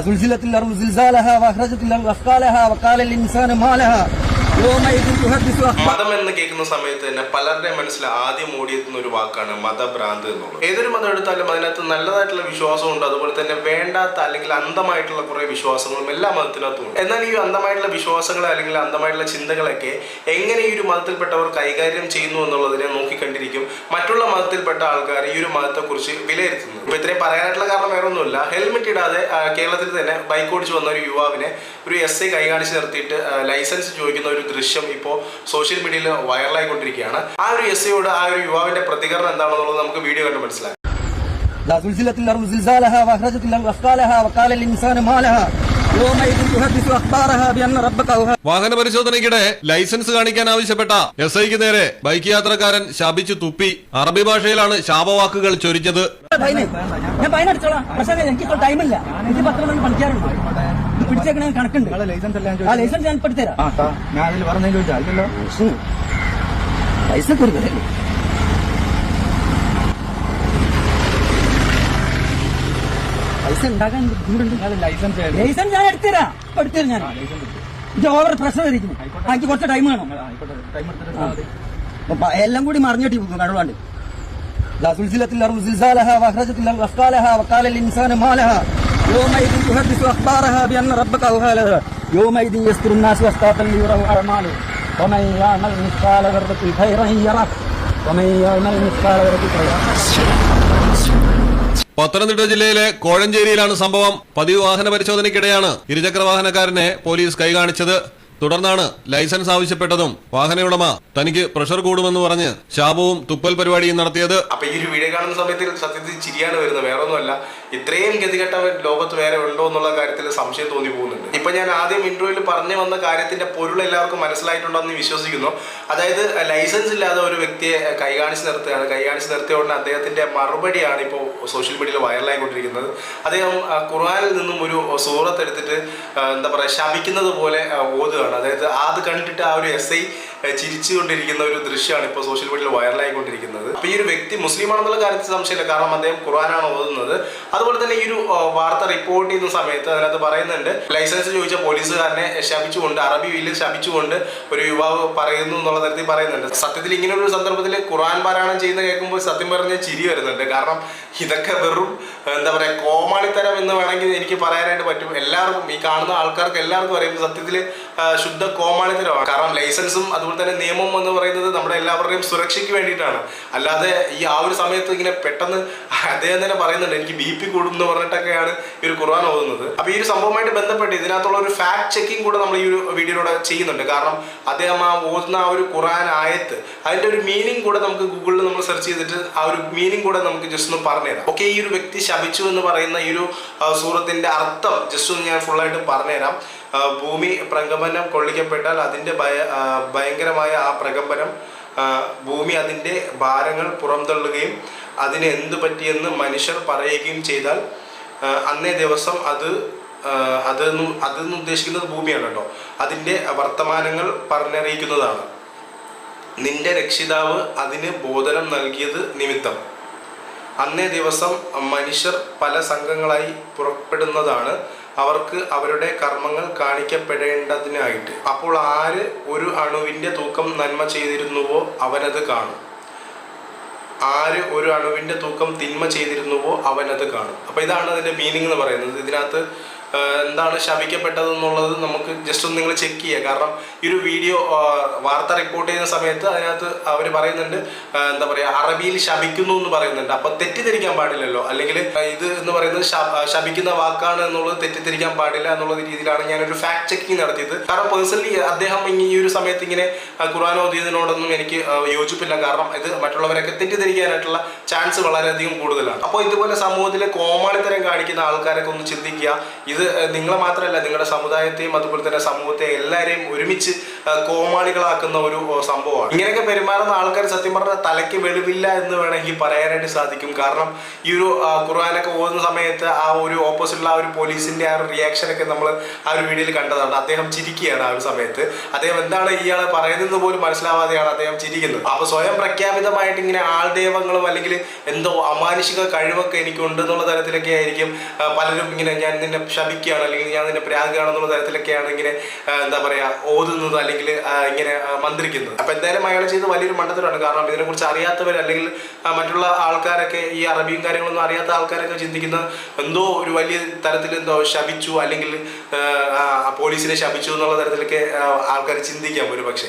زلزلت الأرض زلزالها وأخرجت الأرض أثقالها وقال الإنسان ما لها. മതം എന്ന് കേൾക്കുന്ന സമയത്ത് തന്നെ പലരുടെയും മനസ്സിൽ ആദ്യം ഓടിയെത്തുന്ന ഒരു വാക്കാണ് മതഭ്രാന്ത് എന്നുള്ളത്. ഏതൊരു മതം എടുത്താലും അതിനകത്ത് നല്ലതായിട്ടുള്ള വിശ്വാസമുണ്ട് അതുപോലെ തന്നെ വേണ്ടാത്ത അല്ലെങ്കിൽ അന്ധമായിട്ടുള്ള കുറെ വിശ്വാസങ്ങളും എല്ലാ മതത്തിനകത്തും എന്നാൽ ഈ അന്ധമായിട്ടുള്ള വിശ്വാസങ്ങൾ അല്ലെങ്കിൽ അന്ധമായിട്ടുള്ള ചിന്തകളൊക്കെ എങ്ങനെ ഈ ഒരു മതത്തിൽപ്പെട്ടവർ കൈകാര്യം ചെയ്യുന്നു എന്നുള്ളതിനെ നോക്കിക്കണ്ടിരിക്കും. മറ്റുള്ള മതത്തിൽപ്പെട്ട ആൾക്കാർ ഈ ഒരു മതത്തെക്കുറിച്ച് വിലയിരുത്തുന്നു. ഇപ്പൊ ഇത്രയും പറയാനായിട്ടുള്ള കാരണം വേറെ ഒന്നുമില്ല ഹെൽമെറ്റ് ഇടാതെ കേരളത്തിൽ തന്നെ ബൈക്ക് ഓടിച്ച് വന്ന ഒരു യുവാവിനെ ഒരു എസ് ഐ കൈകാണിച്ച് നിർത്തിയിട്ട് ലൈസൻസ് ചോദിക്കുന്ന ഒരു ദൃശ്യം ഇപ്പോൾ സോഷ്യൽ മീഡിയയിൽ വൈറലായിക്കൊണ്ടിരിക്കുകയാണ് ആ ഒരു എസ് ഐയോട് ആ ഒരു യുവാവിന്റെ പ്രതികരണം എന്താണെന്നുള്ളത് നമുക്ക് വീഡിയോ കണ്ട് മനസ്സിലാക്കാം لا زلزلت الأرض زلزالها وأخرجت الأرض أثقالها وقال الإنسان ما لها يومئذ تحدث أخبارها بأن ربك أوها വാഹന പരിശോധനയ്ക്കിടെ ലൈസൻസ് കാണിക്കാൻ ആവശ്യപ്പെട്ട എസ് ഐക്ക് നേരെ ബൈക്ക് യാത്രക്കാരൻ ശപിച്ചു തുപ്പി അറബി ഭാഷയിലാണ് ശാപവാക്കുകൾ ചൊരിഞ്ഞത് ഫൈന് ഞാൻ ഫൈൻ അടിച്ചോളാം പക്ഷേ എനിക്ക് ഇപ്പോൾ ടൈമില്ല എനിക്ക് പത്ത് മണി പണിക്കാറുണ്ട് ഇത് പിടിച്ചേക്കണ കണക്കുണ്ട് ലൈസൻസ് എല്ലാം ആ ലൈസൻസ് ഞാൻ ഇപ്പൊ എടുത്തുതരാം ആ താ ഞാൻ അതിൽ പറഞ്ഞതിന് ചോദിച്ചാ അല്ലല്ലോ പൈസ കൊടുക്കല്ലേ പൈസ ഉണ്ടാക്കാൻ ബുദ്ധിമുട്ടുണ്ട് ലൈസൻസ് ലൈസൻസ് ഞാൻ എടുത്തുതരാം ഇപ്പൊ എടുത്തുതരാം ഞാൻ ഇത് ഓവർ പ്രഷർ ഇരിക്കുന്നു എനിക്ക് കുറച്ച് ടൈം വേണം ആയിക്കോട്ടെ ടൈം എടുത്തിട്ട് ആ. അപ്പൊ എല്ലാം കൂടി മറിഞ്ഞിട്ട് കടവാണ്ട് لا زلزلت الأرض زلزالها وأخرجت الأرض أثقالها وقال الإنسان ما لها يومئذ تحدث أخبارها بأن ربك أوها لها يومئذ يصدر الناس أشتاتا ليروا أعمالهم ومن يعمل مثقال ذرة خيرا يره ومن يعمل مثقال ذرة شرا പത്തനംതിട്ട ജില്ലയിലെ കോഴഞ്ചേരിയിലാണ് സംഭവം പതിവ് വാഹന പരിശോധനയ്ക്കിടെയാണ് ഇരുചക്ര വാഹനക്കാരനെ പോലീസ് കൈകാണിച്ചത് തുടർന്നാണ് ലൈസൻസ് ആവശ്യപ്പെട്ടതും വാഹനയുടമ തനിക്ക് പ്രഷർ കൂടുമെന്ന് പറഞ്ഞ് ശാപവും തുപ്പൽ പരിപാടിയും നടത്തിയത് അപ്പൊ ഈ ഒരു വീഡിയോ കാണുന്ന സമയത്ത് സത്യത്തിൽ ചിരിയാണ് വരുന്നത് വേറെ ഒന്നുമല്ല ഇത്രയും ഗതികെട്ടവൻ ലോകത്ത് വേറെ ഉണ്ടോ എന്നുള്ള കാര്യത്തിൽ സംശയം തോന്നി പോകുന്നുണ്ട്. ഇപ്പൊ ഞാൻ ആദ്യം ഇന്റർവ്യൂവിൽ പറഞ്ഞു വന്ന കാര്യത്തിന്റെ പൊരുൾ എല്ലാവർക്കും മനസ്സിലായിട്ടുണ്ടെന്ന് വിശ്വസിക്കുന്നു. അതായത് ലൈസൻസ് ഇല്ലാതെ ഒരു വ്യക്തിയെ കൈകാണിച്ച് നിർത്തുകയാണ്. കൈ കാണിച്ച് നിർത്തിയ ഉടനെ അദ്ദേഹത്തിന്റെ മറുപടിയാണ് ഇപ്പോൾ സോഷ്യൽ മീഡിയയിൽ വൈറലായിക്കൊണ്ടിരിക്കുന്നത് അദ്ദേഹം ഖുർആാനിൽ ഖുർആനിൽ നിന്നും ഒരു സൂറത്ത് എടുത്തിട്ട് എന്താ പറയുക ശപിക്കുന്നത് പോലെ ഓതുകയാണ്. അതായത് അത് കണ്ടിട്ട് ആ ഒരു എസ് ഐ ചിരിച്ചുകൊണ്ടിരിക്കുന്ന ഒരു ദൃശ്യമാണ് ഇപ്പോൾ സോഷ്യൽ മീഡിയയിൽ വൈറലായിക്കൊണ്ടിരിക്കുന്നത് അപ്പോൾ ഈ ഒരു വ്യക്തി മുസ്ലിമാണെന്നുള്ള കാര്യത്തിൽ സംശയമില്ല. കാരണം അദ്ദേഹം ഖുർആനാണ് ഓതുന്നത്. അതുപോലെ തന്നെ ഈ ഒരു വാർത്ത റിപ്പോർട്ട് ചെയ്യുന്ന സമയത്ത് അതിനകത്ത് പറയുന്നുണ്ട് ലൈസൻസ് ചോദിച്ച പോലീസുകാരനെ ശപിച്ചുകൊണ്ട് അറബി വീലിൽ ശപിച്ചുകൊണ്ട് ഒരു യുവാവ് പറയുന്നു എന്നുള്ള തരത്തിൽ പറയുന്നുണ്ട്. സത്യത്തിൽ ഇങ്ങനെ ഒരു സന്ദർഭത്തിൽ ഖുർആൻ പാരായണം ചെയ്യുന്ന കേൾക്കുമ്പോൾ സത്യം പറഞ്ഞ ചിരി വരുന്നുണ്ട്. കാരണം ഇതൊക്കെ വെറും എന്താ പറയുക കോമാളിത്തരം എന്ന് വേണമെങ്കിൽ എനിക്ക് പറയാനായിട്ട് പറ്റും. എല്ലാവർക്കും ഈ കാണുന്ന ആൾക്കാർക്ക് എല്ലാവർക്കും അറിയുമ്പോൾ സത്യത്തിൽ ശുദ്ധ കോമാളിത്തരമാണ് കാരണം ലൈസൻസും അതുപോലെ തന്നെ നിയമം എന്ന് പറയുന്നത് നമ്മുടെ എല്ലാവരുടെയും സുരക്ഷയ്ക്ക് വേണ്ടിയിട്ടാണ്. അല്ലാതെ ഈ ആ ഒരു സമയത്ത് ഇങ്ങനെ പെട്ടെന്ന് അദ്ദേഹം തന്നെ പറയുന്നുണ്ട് എനിക്ക് ബി പി കൂടും എന്ന് പറഞ്ഞിട്ടൊക്കെയാണ് ഈ ഒരു ഖുർആൻ ഓതുന്നത്. അപ്പൊ ഈ ഒരു സംഭവമായിട്ട് ബന്ധപ്പെട്ട് ഇതിനകത്തുള്ള ഒരു ഫാക്ട് ചെക്കിംഗ് കൂടെ നമ്മൾ ഈ ഒരു വീഡിയോയിലൂടെ ചെയ്യുന്നുണ്ട്. കാരണം അദ്ദേഹം ആ ഓതുന്ന ആ ഒരു ഖുർആൻ ആയത്ത് അതിന്റെ ഒരു മീനിങ് കൂടെ നമുക്ക് ഗൂഗിളിൽ നമ്മൾ സെർച്ച് ചെയ്തിട്ട് ആ ഒരു മീനിങ് കൂടെ നമുക്ക് ജസ്റ്റ് ഒന്ന് പറഞ്ഞുതരാം ഓക്കെ ഈ ഒരു വ്യക്തി ശപിച്ചു എന്ന് പറയുന്ന ഈ ഒരു സൂറത്തിന്റെ അർത്ഥം ജസ്റ്റ് ഒന്ന് ഞാൻ ഫുള്ളായിട്ട് പറഞ്ഞുതരാം ഭൂമി പ്രകമ്പനം കൊള്ളിക്കപ്പെട്ടാൽ അതിന്റെ ഭയ ഭയങ്കരമായ ആ പ്രകമ്പനം ഭൂമി അതിന്റെ ഭാരങ്ങൾ പുറംതള്ളുകയും അതിന് എന്തു പറ്റിയെന്ന് മനുഷ്യർ പറയുകയും ചെയ്താൽ അന്നേ ദിവസം അത് അത് അതെന്ന് ഉദ്ദേശിക്കുന്നത് ഭൂമിയാണ് കേട്ടോ അതിന്റെ വർത്തമാനങ്ങൾ പറഞ്ഞറിയിക്കുന്നതാണ്. നിന്റെ രക്ഷിതാവ് അതിന് ബോധനം നൽകിയത് നിമിത്തം. അന്നേ ദിവസം മനുഷ്യർ പല സംഘങ്ങളായി പുറപ്പെടുന്നതാണ്. അവർക്ക് അവരുടെ കർമ്മങ്ങൾ കാണിക്കപ്പെടേണ്ടതിനായിട്ട്. അപ്പോൾ ആര് ഒരു അണുവിന്റെ തൂക്കം നന്മ ചെയ്തിരുന്നുവോ അവനത് കാണും. ആര് ഒരു അണുവിന്റെ തൂക്കം തിന്മ ചെയ്തിരുന്നുവോ അവനത് കാണും. അപ്പോൾ ഇതാണ് അതിന്റെ മീനിങ് എന്ന് പറയുന്നത്. ഇതിനകത്ത് എന്താണ് ശപിക്കപ്പെട്ടത് എന്നുള്ളത് നമുക്ക് ജസ്റ്റ് ഒന്ന് നിങ്ങൾ ചെക്ക് ചെയ്യുക കാരണം ഈ ഒരു വീഡിയോ വാർത്ത റിപ്പോർട്ട് ചെയ്യുന്ന സമയത്ത് അതിനകത്ത് അവർ പറയുന്നുണ്ട് എന്താ പറയുക അറബിയിൽ ശപിക്കുന്നു എന്ന് പറയുന്നുണ്ട്. അപ്പോൾ തെറ്റിദ്ധരിക്കാൻ പാടില്ലല്ലോ. അല്ലെങ്കിൽ ഇത് എന്ന് പറയുന്നത് ശപിക്കുന്ന വാക്കാണ് എന്നുള്ളത് തെറ്റിദ്ധരിക്കാൻ പാടില്ല എന്നുള്ള രീതിയിലാണ് ഞാനൊരു ഫാക്ട് ചെക്കിങ് നടത്തിയത്. കാരണം പേഴ്സണലി അദ്ദേഹം ഈ ഒരു സമയത്ത് ഇങ്ങനെ ഖുർആൻ ഓതിയതിനോടൊന്നും എനിക്ക് യോജിപ്പില്ല. കാരണം ഇത് മറ്റുള്ളവരൊക്കെ തെറ്റിദ്ധരിക്കാനായിട്ടുള്ള ചാൻസ് വളരെയധികം കൂടുതലാണ്. അപ്പോൾ ഇതുപോലെ സമൂഹത്തിലെ കോമാളിത്തരം കാണിക്കുന്ന ആൾക്കാരൊക്കെ ഒന്ന് ചിന്തിക്കുക. ഇത് നിങ്ങളെ മാത്രമല്ല നിങ്ങളുടെ സമുദായത്തെയും അതുപോലെ തന്നെ സമൂഹത്തെ എല്ലാവരെയും ഒരുമിച്ച് കോമാളികളാക്കുന്ന ഒരു സംഭവമാണ്. ഇങ്ങനെയൊക്കെ പെരുമാറുന്ന ആൾക്കാർ സത്യം പറഞ്ഞാൽ തലയ്ക്ക് വെളിവില്ല എന്ന് വേണമെങ്കിൽ പറയാനായിട്ട് സാധിക്കും. കാരണം ഈ ഒരു ഖുർആനൊക്കെ ഓതുന്ന സമയത്ത് ആ ഒരു ഓപ്പോസിറ്റുള്ള ആ ഒരു പോലീസിന്റെ ആ ഒരു റിയാക്ഷൻ ഒക്കെ നമ്മൾ ആ ഒരു വീഡിയോയിൽ കണ്ടതാണ്. അദ്ദേഹം ചിരിക്കുകയാണ് ആ ഒരു സമയത്ത്. അദ്ദേഹം എന്താണ് ഇയാൾ പറയുന്നത് പോലും മനസ്സിലാവാതെയാണ് അദ്ദേഹം ചിരിക്കുന്നത്. അപ്പൊ സ്വയം പ്രഖ്യാപിതമായിട്ട് ഇങ്ങനെ ആൾദൈവങ്ങളും അല്ലെങ്കിൽ എന്തോ അമാനുഷിക കഴിവൊക്കെ എനിക്കുണ്ട് എന്നുള്ള തരത്തിലൊക്കെ ആയിരിക്കും പലരും ഇങ്ങനെ ഞാൻ നിന്നെ ശപിക്കുകയാണ് അല്ലെങ്കിൽ ഞാൻ നിന്നെ പ്രാഗാണെന്നുള്ള തരത്തിലൊക്കെയാണ് ഇങ്ങനെ എന്താ പറയാ ഓതുന്നത് അല്ലെങ്കിൽ ഇങ്ങനെ മന്ത്രിക്കുന്നത്. അപ്പൊ എന്തായാലും അയാൾ ചെയ്ത് വലിയൊരു മണ്ഡലത്തിലാണ് കാരണം ഇതിനെക്കുറിച്ച് അറിയാത്തവർ അല്ലെങ്കിൽ മറ്റുള്ള ആൾക്കാരൊക്കെ ഈ അറബിയും കാര്യങ്ങളൊന്നും അറിയാത്ത ആൾക്കാരൊക്കെ ചിന്തിക്കുന്ന എന്തോ ഒരു വലിയ തരത്തിൽ എന്തോ ശപിച്ചു അല്ലെങ്കിൽ പോലീസിനെ ശപിച്ചു എന്നുള്ള തരത്തിലൊക്കെ ആൾക്കാർ ചിന്തിക്കാം ഒരു പക്ഷേ